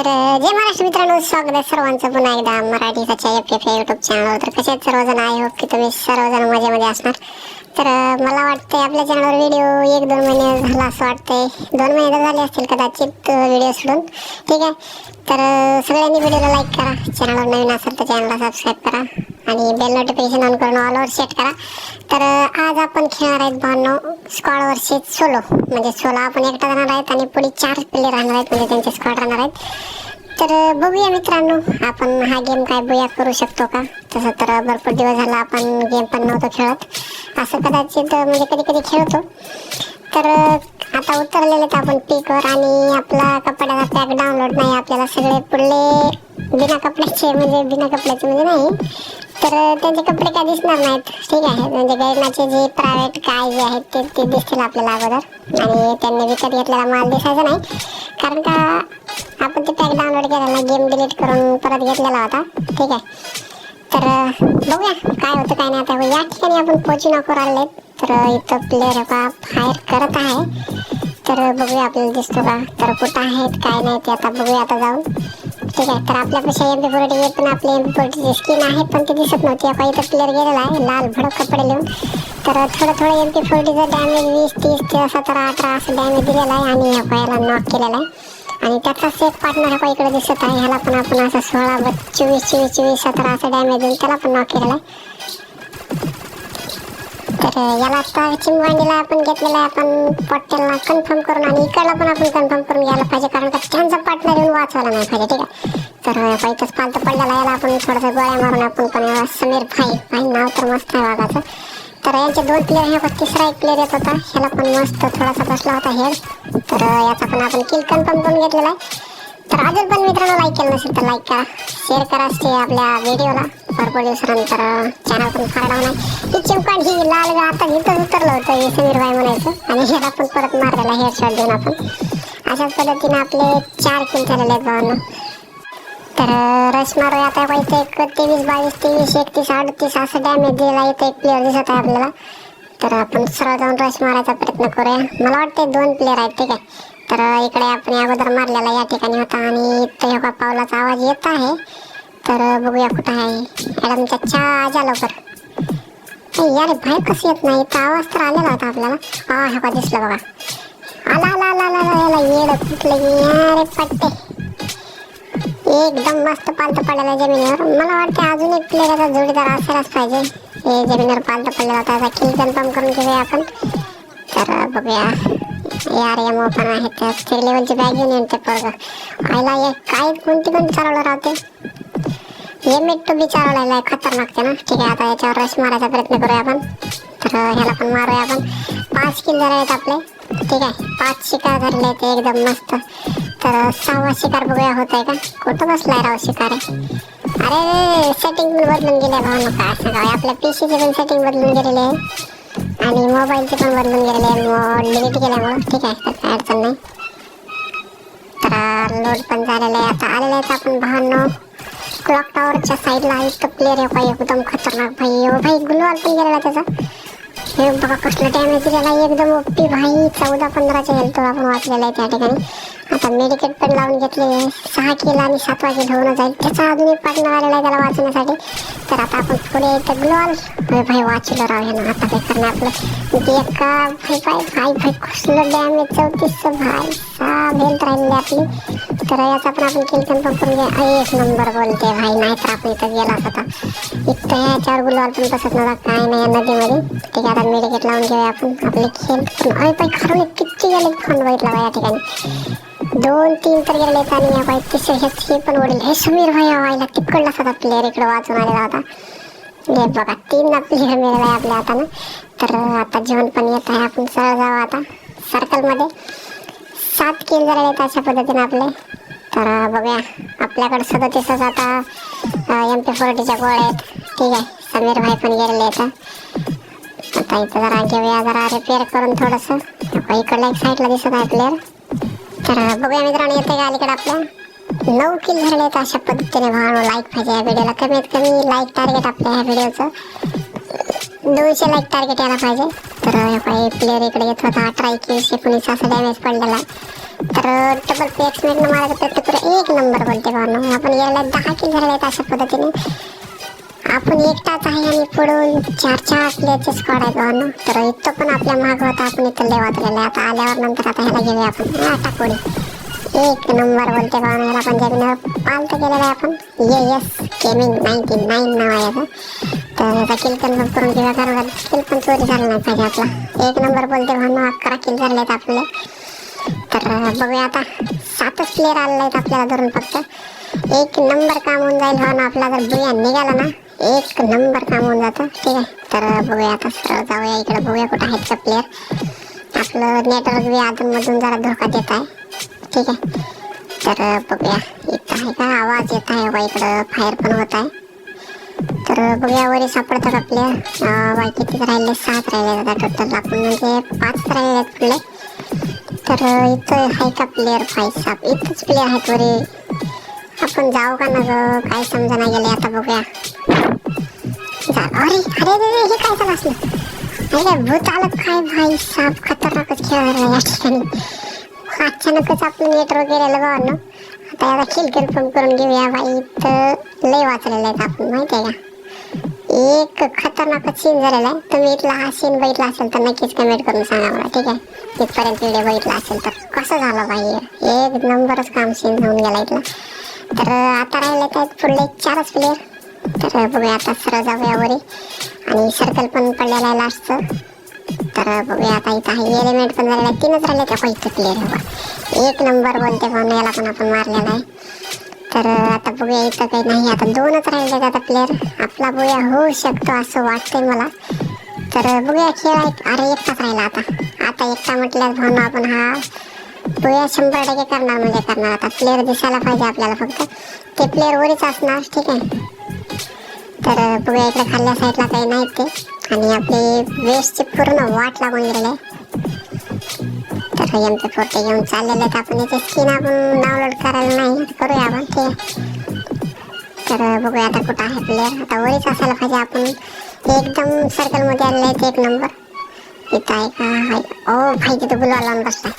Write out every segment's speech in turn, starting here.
तर जे महाराष्ट्र मित्रांनो स्वागत आहे सर्वांचं पुन्हा एकदा मराठीच्या एफ एफ युट्यूब चॅनलवर तर कसे आहेत सर्वजण? आय होप की तुम्ही सर्वजण मजेमध्ये असणार. तर मला वाटतंय आपल्या चॅनलवर व्हिडिओ एक दोन महिने झाला असं वाटतंय. दोन महिने तर झाले असतील कदाचित व्हिडिओ सोडून. ठीक आहे. तर सगळ्यांनी व्हिडिओला लाईक करा. चॅनलवर नवीन असेल तर चॅनलला सबस्क्राईब करा. आणि बेल नोटिफिकेशन ऑन करून ऑलवर सेट करा. तर आज आपण खेळणार आहेत भावनो स्क्वॉड वर्सेस सोलो म्हणजे सोलो आपण एकटा राहणार आहेत आणि पुढे चार प्लेयर राहणार आहेत म्हणजे त्यांचे स्क्वॉड राहणार आहेत. तर बघूया मित्रांनो आपण हा गेम काय बुया करू शकतो का? तसं तर भरपूर दिवस झाला आपण गेम पण नव्हतो खेळत. असं कदाचित म्हणजे कधी कधी खेळतो. तर आता उतरलेले आहेत आपण पीकवर आणि आपला कपड्याचा पॅक डाउनलोड नाही आपल्याला सगळे पुढले बिना कपड्याचे म्हणजे बिना कपड्याचे म्हणजे नाही. तर त्यांचे कपडे काय दिसणार नाहीत. ठीक आहे म्हणजे गैरनाचे जे प्रायव्हेट काय जे आहेत ते ते दिसतील आपल्याला अगोदर. आणि त्यांनी विकत घेतलेला माल दिसायचा नाही. कारण का आपण ते पॅक डाउनलोड केलेला गेम डिलीट करून परत घेतलेला होता. ठीक आहे. तर बघूया काय होतं काय नाही. आता या ठिकाणी आपण पोची नॉकर आले तर इथं प्लेअर का फायर करत आहे. तर बघूया आपल्याला दिसतो का? तर कुठं आहेत काय नाही ते आता बघूया आता जाऊन. ठीक आहे तर आपल्यापेक्षा एम पी फोर्टी पण आपली एम पी फोर्टीची स्किन आहे पण ती दिसत नव्हती. आता इथं प्लेअर गेलेला आहे लाल भडक कपडे लिहून. तर थोडं थोडं एम पी फोर्टीचं डॅमेज वीस तीस ते सतरा अठरा असं डॅमेज दिलेला आहे आणि ह्या पायाला नॉक केलेला आहे. आणि त्याचाच एक पार्टनर हा इकडे दिसत आहे. ह्याला पण आपण असं सोळा चोवीस चोवीस चोवीस सतरा असं डॅमेज देऊन त्याला पण नॉक केलेला आहे. याला आता चिमवांडीला आपण घेतलेला आहे. आपण पॉटेलला कन्फर्म करून आणि इकडला पण आपण कन्फर्म करून घ्यायला पाहिजे. कारण का त्यांचा पार्टनर येऊन वाचवायला नाही पाहिजे ठीक आहे? तर पहिलंच पालतं पडलेला याला आपण थोडंसं गोळ्या मारून आपण पण समीर भाई भाई नाव तर मस्त आहे वाघाचं. तर यांचे दोन प्लेअर ह्या तिसरा एक प्लेअर येत होता. ह्याला पण मस्त थोडासा बसला होता हेड. तर याचा पण आपण किल कन्फर्म करून घेतलेला आहे. तर अजून पण मित्रांनो लाईक केलं नसेल तर लाईक करा. शेअर करा ते आपल्या व्हिडिओला भरपूर दिवसानंतर चॅनल पण फार डाऊन आहे ही चिमकाट ही लाल आता इथंच उतरलं होतं हे समीर भाई म्हणायचं. आणि ह्याला पण परत मारलेला हेअर शॉट देऊन आपण. अशाच पद्धतीने आपले चार किल झालेले आहेत भावांनो. तर रश मारूया आता इथे एक तेवीस बावीस तेवीस एकतीस अडतीस असं डॅमेज दिलेला इथे एक प्लेअर दिसत आहे आपल्याला. तर आपण सरळ जाऊन रश मारायचा प्रयत्न करूया. मला वाटतं दोन प्लेअर आहेत ठीक आहे. तर इकडे आपण अगोदर मारलेला या ठिकाणी होता आणि इथं ह्या पावलाचा आवाज येत आहे. तर बघूया कुठं आहे. मॅडम चच्चा जा लवकर. नाही यार बाहेर कसं येत नाही? तर आवाज तर आलेला होता आपल्याला. हा हा का दिसलं बघा. आला आला आला आला आला याला येड कुठलं यारे पट्टे. एकदम मस्त पालतं पडलेला जमिनीवर. मला वाटतं अजून एक प्लेअरचा जोडीदार असायलाच पाहिजे. हे जमिनीवर पालतं पडलेला होता. त्याचा किल कन्फर्म करून घेऊया आपण. तर बघूया. यार या पण आहेत त्या लेवलची बॅग घेऊन येते ते पोरग. आयला हे काय कोणती कोणती चालवलं राहते हे मिट्टू बिचारा बी आहे खतरनाक ते ना. ठीक आहे आता याच्यावर रश मारायचा प्रयत्न करूया आपण. तर ह्याला पण मारूया आपण. पाच किल्लर झाले आहेत आपले. ठीक आहे पाच शिकार धरले आहेत एकदम मस्त. तर सहावा शिकार बघूया होत आहे का? कुठं बसलाय राव शिकार? अरे सेटिंग पण बदलून गेले भाऊ काय आपल्या आपल्या पीसीचे पण सेटिंग बदलून गेलेले आहे. आणि मोबाईलचे पण बदलून गेलेले आहे. डिलीट केल्यामुळं. ठीक आहे तर काय अडचण नाही. तर लोड पण झालेलं आहे. आता आलेलं आहे आपण भावांनो क्लॉक टॉवरच्या साईडला इथं प्लेअर आहे भाई एकदम खतरनाक भाई. ओ भाई गुलवाल पण गेलेला त्याचा. हे बघा कसलं डॅमेज दिलेला एकदम ओपी भाई. चौदा पंधराच्या हेल्थ आपण वाचलेला आहे त्या ठिकाणी. आता मेडिकेट पण लावून घेतले. सहा किलो आणि सात वाजे घेऊन जाईल त्याचा अजून एक पार्टनर आलेला आहे त्याला वाचण्यासाठी. तर आता आपण पुढे इथं ग्लोवाल भाई भाई वाचलं राव हे ना आता काय करणार आपलं? ते एका भाई भाई भाई भाई कसलं डॅमेज चौतीसचं भाई. सहा हेल्थ राहिलेली आपली. तर याचा पण आपण किल कन्फर्म करून घ्या. एक नंबर बोलते भाई. नाही तर आपण इथं गेला होता इथं याच्यावर गुलाल पण बसत नव्हता. काय नाही या नदीमध्ये. ठीक आहे आता मेडिकेट लावून घेऊया आपण. आपले खेळ पण अरे पाई खरून किती गेले? फोन बघितला बा या ठिकाणी. दोन तीन तर गेले आणि या बाई तिसरे हे पण वडील हे समीर भाई व्हायला तिकडलाच होता प्लेअर इकडे वाचून आलेला होता. हे बघा तीन प्लेअर मिळाला आहे आपल्या हातानं. तर आता जेवण पण येत आहे. आपण सरळ जाऊ आता. सर्कलमध्ये सात किल झालेले आहेत अशा पद्धतीने आपले. तर बघूया. आपल्याकडे सदतीसच आता एम पी फोर्टीच्या गोळ्या आहेत. ठीक आहे. समीर भाई पण गेलेले आहेत. आता इथं जरा घेऊया जरा रिपेअर करून थोडंसं. हो, इकडला एक साईडला दिसत आहे प्लेअर तर बघूया मित्रांनो येते का अलीकडे आपल्या? नऊ किल झाले आहेत अशा पद्धतीने. भावानो लाईक पाहिजे या व्हिडिओला कमीत कमी लाईक टार्गेट आपल्या ह्या व्हिडिओचं दोनशे लाईक टार्गेट यायला पाहिजे. तर काही प्लेअर इकडे येत होता. अठरा एकवीस एकोणीस असा डॅमेज पडलेला आहे. तर डबल पी एक्समेंटनं मारायचा प्रयत्न करू एक नंबर बोलते भावना. आपण याला दहा किल झाले आहेत अशा पद्धतीने. आपण एकटाच आहे आणि पुढून चार चार प्लेयरचे स्क्वॉड आहे भावना. तर इथं पण आपल्या माग होता आपण इथं लय वाचलेलं आता आल्यावर नंतर आता ह्याला घेऊया आपण. हा टाकोडी एक नंबर बोलते भावना याला पंजाबीनं पालत केलेलं आहे आपण. Y S gaming ninety nine नाव आहे याचं. तर याचा किल कन्फर्म करून घेऊया. कारण किल पण चोरी झाला नाही पाहिजे आपला. एक नंबर बोलते भावना अकरा किल झाले आहेत आपले. तर बघूया आता. सातच प्लेअर आलेला आहेत आपल्याला धरून फक्त. एक नंबर काम होऊन जाईल हा ना आपला जर बुया निघाला ना एक नंबर काम होऊन जातं. ठीक आहे? तर बघूया आता सरळ जाऊया इकडे बघूया कुठं आहेत का प्लेअर आपलं नेटवर्क बी अधूनमधून जरा धोका देत आहे. ठीक आहे? तर बघूया. इथं आहे का? आवाज येत आहे बा इकडं. फायर पण होत आहे. तर बघूया वरी सापडतात आपल्या बाकी किती राहिले? सात राहिले आता टोटल आपण म्हणजे पाच राहिले आहेत पुढले. तर इथं आहे का प्लेअर फाईव्ह साप इथंच प्लेअर आहेत वरे. आपण जाऊ का ना गं काय समजा नाही गेले आता बघूया. जा. अरे अरे रे अरे, हे काय झालं असलं? अरे भूत आलं काय भाई? साप खतरनाकच खेळ या ठिकाणी. अचानकच आपण नेट वगैरे लगावं आता याला किल कन्फर्म करून घेऊया बाई इथं लय वाचलेलं आहे आपण माहिती आहे का? एक खतरनाक सीन झालेला आहे. तुम्ही इथला हा सीन बघितला असेल तर नक्कीच कमेंट करून सांगा मला ठीक आहे? तिथपर्यंत व्हिडिओ बघितला असेल तर कसं झालं बाई? एक नंबरच काम सीन होऊन गेला इथला. तर आता राहिले आहेत पुढले चारच प्लेअर तर बघूया आता सरळ जाऊया वरी. आणि सर्कल पण पडलेला आहे लास्टचं तर बघूया आता इथं आहे. एलिमेंट पण झालेला आहे. तीनच राहिले त्या पहिलं प्लेअर एक नंबर बोलते पण याला पण आपण मारलेला आहे. तर आता बघूया इथं काही नाही. आता दोनच राहिले आता प्लेअर आपला बघूया होऊ शकतो असं वाटतंय मला. तर बघूया खेळ अरे एकटाच राहिला आता. आता एकटा म्हटल्यास म्हणून आपण हा बघूया शंभर टक्के करणार म्हणजे करणार. आता प्लेअर दिसायला पाहिजे आपल्याला फक्त. ते प्लेअर वरच असणार ठीक आहे. तर बघूया इकडे खाल्ल्या साईडला काही नाहीत ते. आणि आपली वेस्टची पूर्ण वाट लागून गेलेली आहे. तर एम पी फोर्टी घेऊन चाललेले आहेत. आपण याचे स्किन आपण डाउनलोड करायला नाही आता करूया आपण ठीक आहे तर बघूया आता कुठं आहे प्लेअर आता वरीच असायला पाहिजे आपण. ते एकदम सर्कलमध्ये आलेले आहेत. एक नंबर इथं आहे का? हाय. ओ भाई तिथं गुलाब लावून बसला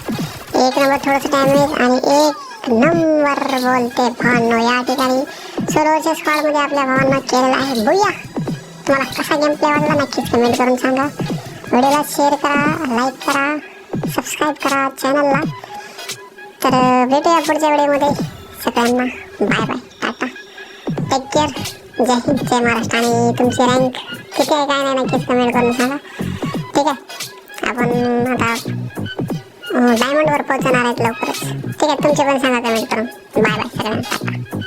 एक नंबर थोडंसं डॅमेज आणि एक नंबर बोलते भावांनो. या ठिकाणी सोलोच्या स्क्वॉडमध्ये आपल्या भावांना केलेला आहे. बुया! तुम्हाला कसा गेम प्ले वाटला? नक्कीच कमेंट करून सांगा. व्हिडिओला शेअर करा लाईक करा. सबस्क्राईब करा चॅनलला तर भेटूया पुढच्या व्हिडिओमध्ये. सगळ्यांना bye bye tata. Take care Jai Hind Jai Maharashtra. आणि तुमची रँक किती आहे काय नाही नक्कीच कमेंट करून सांगा. ठीक आहे? आपण आता डायमंडवर पोहोचणार आहेत लवकरच. ठीक आहे तुमचे पण सांगा कमेंट करून. बाय बाय सगळ्यांना टाटा.